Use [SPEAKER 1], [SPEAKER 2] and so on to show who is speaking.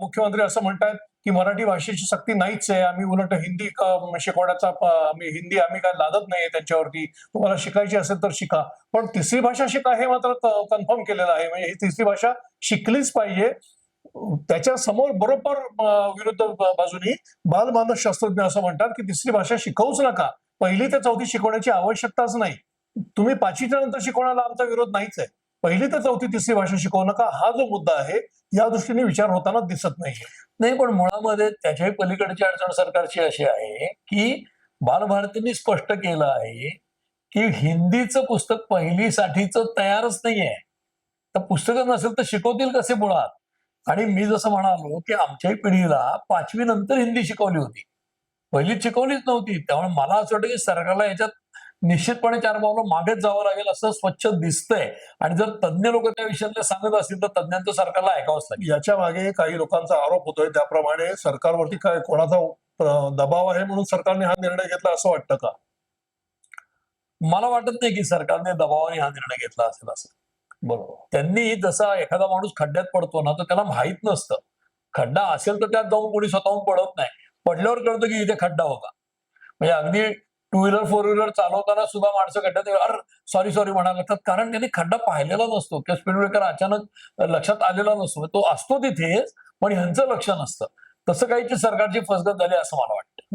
[SPEAKER 1] मुख्यमंत्री असं म्हणतात की मराठी भाषेची सक्ती नाहीच आहे. आम्ही उलट हिंदी शिकवण्याचा आम्ही हिंदी आम्ही काय लादत नाहीये त्यांच्यावरती. तुम्हाला शिकायची असेल तर शिका. पण तिसरी भाषा शिका हे मात्र कन्फर्म केलेलं आहे. म्हणजे ही तिसरी भाषा शिकलीच पाहिजे. त्याच्यासमोर बरोबर विरुद्ध बाजूनी बालमानस शास्त्रज्ञ असं म्हणतात की तिसरी भाषा शिकवूच नका. पहिली ते चौथी शिकवण्याची आवश्यकताच नाही. तुम्ही पाचवीच्या नंतर शिकवण्याला आमचा विरोध नाहीच आहे. पहिली ते चौथी तिसरी भाषा शिकवू नका. हा जो मुद्दा आहे या दृष्टीने विचार होताना दिसत नाही.
[SPEAKER 2] नाही पण मुळामध्ये त्याच्याही पलीकडची अडचण सरकारची अशी आहे की बालभारतींनी स्पष्ट केलं आहे की हिंदीचं पुस्तक पहिलीसाठीचं तयारच नाहीये. तर पुस्तकं नसेल तर शिकवतील कसे मुळात? आणि मी जसं म्हणालो की आमच्याही पिढीला पाचवी नंतर हिंदी शिकवली होती. पहिलीच शिकवलीच नव्हती. त्यामुळे मला असं वाटतं की सरकारला याच्यात निश्चितपणे चार पावलं मागेच जावं लागेल असं स्वच्छ दिसतंय. आणि जर तज्ज्ञ लोक त्या विषयातले सांगत असतील तर तज्ज्ञांचं सरकारला ऐकावंच लागेल.
[SPEAKER 1] याच्या मागे काही लोकांचा आरोप होतोय. त्याप्रमाणे सरकारवरती काय कोणाचा दबाव आहे म्हणून सरकारने हा निर्णय घेतला असं वाटतं का?
[SPEAKER 2] मला वाटत नाही की सरकारने दबावाने हा निर्णय घेतला असेल असं.
[SPEAKER 1] बरोबर.
[SPEAKER 2] त्यांनी जसा एखादा माणूस खड्ड्यात पडतो ना तर त्याला माहीत नसतं. खड्डा असेल तर त्यात जाऊन कोणी स्वतःहून पडत नाही. पडल्यावर कळतं की इथे खड्डा होता. म्हणजे अगदी टू व्हीलर फोर व्हीलर चालवताना सुद्धा माणसं खड्ड्यात अर सॉरी सॉरी म्हणायला लागतात. कारण त्यांनी खड्डा पाहिलेला नसतो. किंवा स्पीड ब्रेकर अचानक लक्षात आलेला नसतो. तो असतो तिथेच पण ह्यांचं लक्ष नसतं. तसं काहीची सरकारची फसगत झाली असं मला वाटतं.